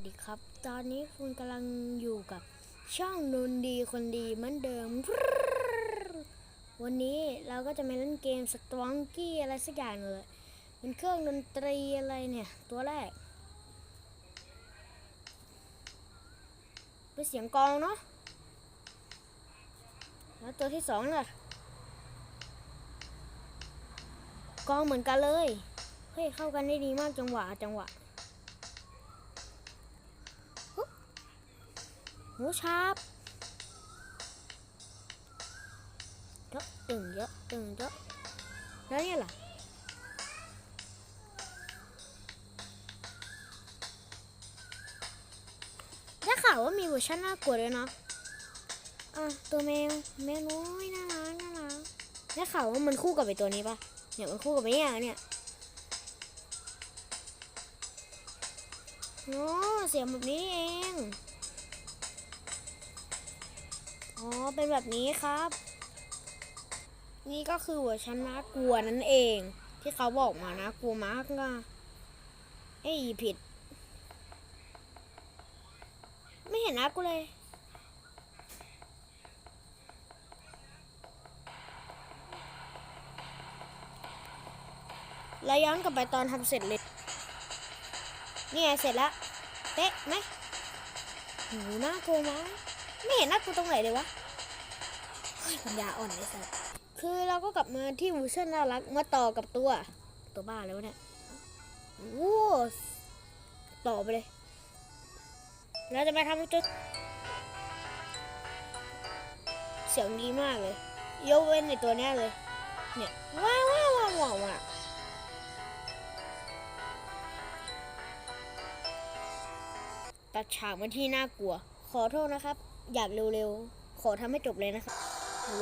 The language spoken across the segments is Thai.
วัสดีครับ ตอนนี้คุณกำลังอยู่กับช่องนุนดีคนดีเหมือนเดิม วันนี้เราก็จะมาเล่นเกมสตรองกี้อะไรสักอย่างเลยเป็นเครื่องดนตรีอะไรเนี่ย ตัวแรกเป็นเสียงกองเนาะแล้วตัวที่สองล่ะกองเหมือนกันเลย เฮ้ยเข้ากันได้ดีมากจังหวะจังหวะ หูชาบเยอะตึงเยอะตึงเยอะแล้วเนี่ยล่ะได้ข่าวว่ามีเวอร์ชันน่ากลัวด้วยเนาะอะตัวแมวแมวน้อยน่ารักน่ารักได้ข่าวว่ามันคู่กับไอตัวนี้ปะเนี่ยมันคู่กับไอเนี่ยเนี่ยโอ้เสียงแบบนี้เอง อ๋อ เป็นแบบนี้ครับ นี่ก็คือเวอร์ชันน่ากลัวนั่นเอง ที่เขาบอกมานะกลัวมากนะเอ้ยผิด ไม่เห็นนะกูเลยแล้วย้อนกลับไปตอนทำเสร็จเลย นี่ไงเสร็จแล้ว เต๊ะไหมโหน่ากลัวมากไม่เห็นน่ากลัวตรงไหนเลยวะ ปัญญาอ่อนไอ้สัสคือเราก็กลับมาที่วูชั่นน่ารักมาต่อกับตัว ตัวบ้าแล้วะเนี่ยวู้ต่อไปเลย เราจะมาทำจุด เสียงดีมากเลยยกเว้นในตัวนี้เลย เนี่ย ว้าวว้าวว้าวว้าวว้าวตัดฉากมาที่น่ากลัว ขอโทษนะครับ อยากเร็วๆ ขอทำให้จบเลยนะครับ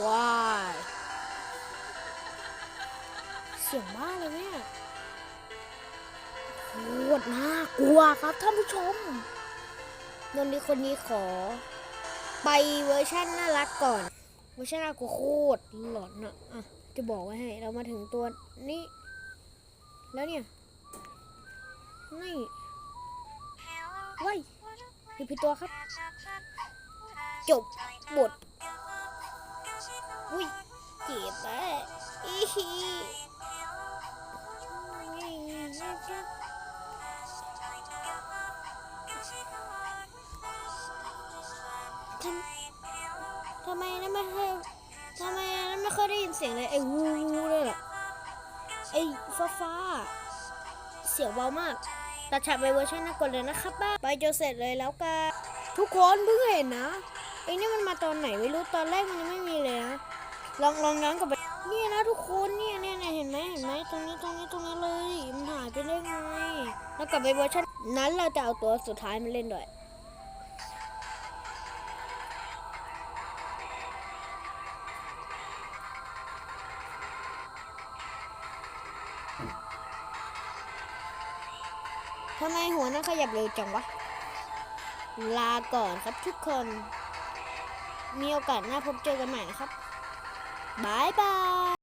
ว้ายเสียงบ้าเลยเนี่ยโคตรน่ากลัวครับท่านผู้ชมนนดีคนนี้ขอ ไปเวอร์ชันน่ารักก่อน เวอร์ชันน่ากลัวโคตรหลอนอะอะจะบอกไว้ให้เรามาถึงตัวนี้ แล้วเนี่ย นี่ว้ายมีผิดตัวครับ จบบท อุ้ยเจ็บอะอีฮีทำทำไมนะไม่เคยทำไมนะไม่เคยได้ยินเสียงเลยไอ้วูวูเลยเหรอไอ้ฟ้าฟ้า เสียงเบามากตัดฉากไปเวอร์ชันน่ากดเลยนะครับบ้าไปจนเสร็จเลยแล้วกันทุกคนเพิ่งเห็นนะไอ้นี่มันมาตอนไหนไม่รู้ตอนแรกมันยังไม่มีเลยนะ ลองลองย้อนกลับไปเนี่ยนะทุกคนเนี่ยเนี่ยเห็นไหมเห็นไหมตรงนี้ตรงนี้ตรงนี้เลยมันหายไปได้ไงแล้วกลับไปเวอร์ชันนั้นเราจะเอาตัวสุดท้ายมาเล่นด้วยทำไมหัวนั้นขยับเร็วจังวะ ลาก่อนครับทุกคน มีโอกาสหน้าพบเจอกันใหม่นะครับ บายบาย